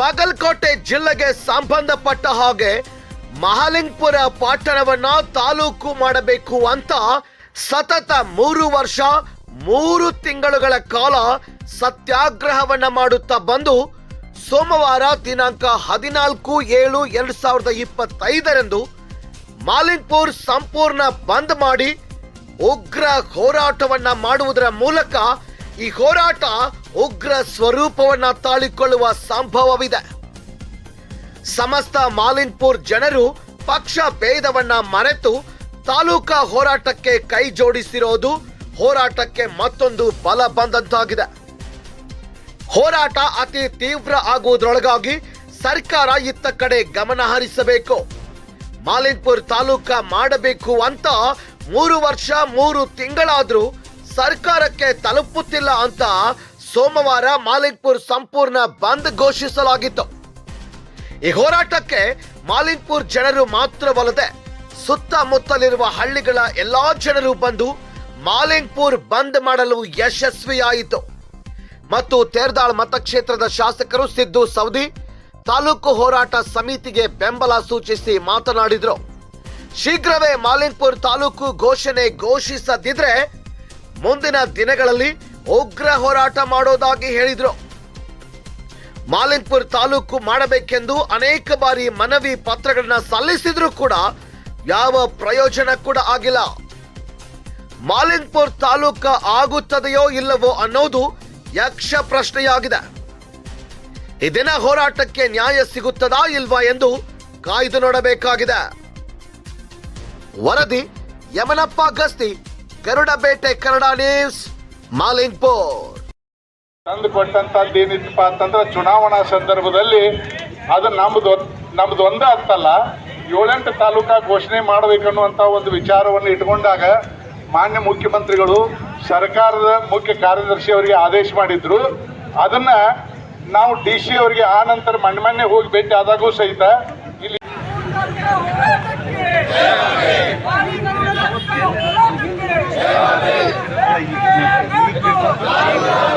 ಬಾಗಲಕೋಟೆ ಜಿಲ್ಲೆಗೆ ಸಂಬಂಧಪಟ್ಟ ಹಾಗೆ ಮಹಾಲಿಂಗ್ಪುರ ಪಟ್ಟಣವನ್ನ ತಾಲೂಕು ಮಾಡಬೇಕು ಅಂತ ಸತತ ಮೂರು ವರ್ಷ, ಮೂರು ತಿಂಗಳುಗಳ ಕಾಲ ಸತ್ಯಾಗ್ರಹವನ್ನ ಮಾಡುತ್ತಾ ಬಂದು ಸೋಮವಾರ ದಿನಾಂಕ ಹದಿನಾಲ್ಕು ಏಳು ಎರಡು ಸಾವಿರದ ಇಪ್ಪತ್ತೈದರಂದು ಮಾಲಿಂಗ್ಪುರ್ ಸಂಪೂರ್ಣ ಬಂದ್ ಮಾಡಿ ಉಗ್ರ ಹೋರಾಟವನ್ನ ಮಾಡುವುದರ ಮೂಲಕ ಈ ಹೋರಾಟ ಉಗ್ರ ಸ್ವರೂಪವನ್ನ ತಾಳಿಕೊಳ್ಳುವ ಸಂಭವವಿದೆ. ಸಮಸ್ತ ಮಾಲಿನ್ಪುರ್ ಜನರು ಪಕ್ಷ ಭೇದವನ್ನ ಮರೆತು ತಾಲೂಕಾ ಹೋರಾಟಕ್ಕೆ ಕೈ ಜೋಡಿಸಿರೋದು ಹೋರಾಟಕ್ಕೆ ಮತ್ತೊಂದು ಬಲ ಬಂದಂತಾಗಿದೆ. ಹೋರಾಟ ಅತಿ ತೀವ್ರ ಆಗುವುದರೊಳಗಾಗಿ ಸರ್ಕಾರ ಇತ್ತ ಕಡೆ ಗಮನ ಹರಿಸಬೇಕು. ಮಾಲಿನ್ಪುರ್ ತಾಲೂಕ ಮಾಡಬೇಕು ಅಂತ ಮೂರು ವರ್ಷ, ಮೂರು ತಿಂಗಳಾದ್ರೂ ಸರ್ಕಾರಕ್ಕೆ ತಲುಪುತ್ತಿಲ್ಲ ಅಂತ ಸೋಮವಾರ ಮಾಲಿಕ್ಪುರ್ ಸಂಪೂರ್ಣ ಬಂದ್ ಘೋಷಿಸಲಾಗಿತ್ತು. ಈ ಹೋರಾಟಕ್ಕೆ ಮಾಲಿಕ್ಪುರ್ ಜನರು ಮಾತ್ರವಲ್ಲದೆ ಸುತ್ತಮುತ್ತಲಿರುವ ಹಳ್ಳಿಗಳ ಎಲ್ಲಾ ಜನರು ಬಂದು ಮಾಲಿಂಗ್ಪುರ್ ಬಂದ್ ಮಾಡಲು ಯಶಸ್ವಿಯಾಯಿತು. ಮತ್ತು ತೇರ್ದಾಳ್ ಮತಕ್ಷೇತ್ರದ ಶಾಸಕರು ಸಿದ್ದು ಸೌದಿ ತಾಲೂಕು ಹೋರಾಟ ಸಮಿತಿಗೆ ಬೆಂಬಲ ಸೂಚಿಸಿ ಮಾತನಾಡಿದರು. ಶೀಘ್ರವೇ ಮಾಲಿಂಗ್ಪುರ್ ತಾಲೂಕು ಘೋಷಣೆ ಘೋಷಿಸದಿದ್ರೆ ಮುಂದಿನ ದಿನಗಳಲ್ಲಿ ಉಗ್ರ ಹೋರಾಟ ಮಾಡೋದಾಗಿ ಹೇಳಿದರು. ಮಾಲಿಂಗ್ಪುರ್ ತಾಲೂಕು ಮಾಡಬೇಕೆಂದು ಅನೇಕ ಬಾರಿ ಮನವಿ ಪತ್ರಗಳನ್ನ ಸಲ್ಲಿಸಿದ್ರೂ ಕೂಡ ಯಾವ ಪ್ರಯೋಜನ ಕೂಡ ಆಗಿಲ್ಲ. ಮಾಲಿಂಗ್ಪುರ್ ತಾಲೂಕ ಆಗುತ್ತದೆಯೋ ಇಲ್ಲವೋ ಅನ್ನೋದು ಯಕ್ಷ ಪ್ರಶ್ನೆಯಾಗಿದೆ. ಈ ದಿನ ಹೋರಾಟಕ್ಕೆ ನ್ಯಾಯ ಸಿಗುತ್ತದಾ ಇಲ್ವಾ ಎಂದು ಕಾಯ್ದು ನೋಡಬೇಕಾಗಿದೆ. ವರದಿ ಯಮನಪ್ಪ ಗಸ್ತಿ. ಗರುಡ ಬೇಟೆ ಕನ್ನಡ ನ್ಯೂಸ್ ಮಾಲಿಂಗ್ಪುರ್ ತಂದು ಕೊಟ್ಟಂತದ್ದು ಏನಿತ್ತಪ್ಪ ಅಂತಂದ್ರೆ ಚುನಾವಣಾ ಸಂದರ್ಭದಲ್ಲಿ ಅದು ನಮ್ದು ನಮ್ದು ಒಂದೇ ಅಂತಲ್ಲ ಏಳೆಂಟು ತಾಲೂಕಾ ಘೋಷಣೆ ಮಾಡಬೇಕನ್ನುವಂಥ ಒಂದು ವಿಚಾರವನ್ನು ಇಟ್ಕೊಂಡಾಗ ಮಾನ್ಯ ಮುಖ್ಯಮಂತ್ರಿಗಳು ಸರ್ಕಾರದ ಮುಖ್ಯ ಕಾರ್ಯದರ್ಶಿ ಅವರಿಗೆ ಆದೇಶ ಮಾಡಿದ್ರು. ಅದನ್ನ ನಾವು ಡಿ ಸಿ ಅವರಿಗೆ ಆ ನಂತರ ಮಣ್ಣೆ ಮಣ್ಣೆ ಹೋಗಿ ಭೇಟಿ ಆದಾಗೂ ಸಹಿತ ಇಲ್ಲಿ Vai, vai.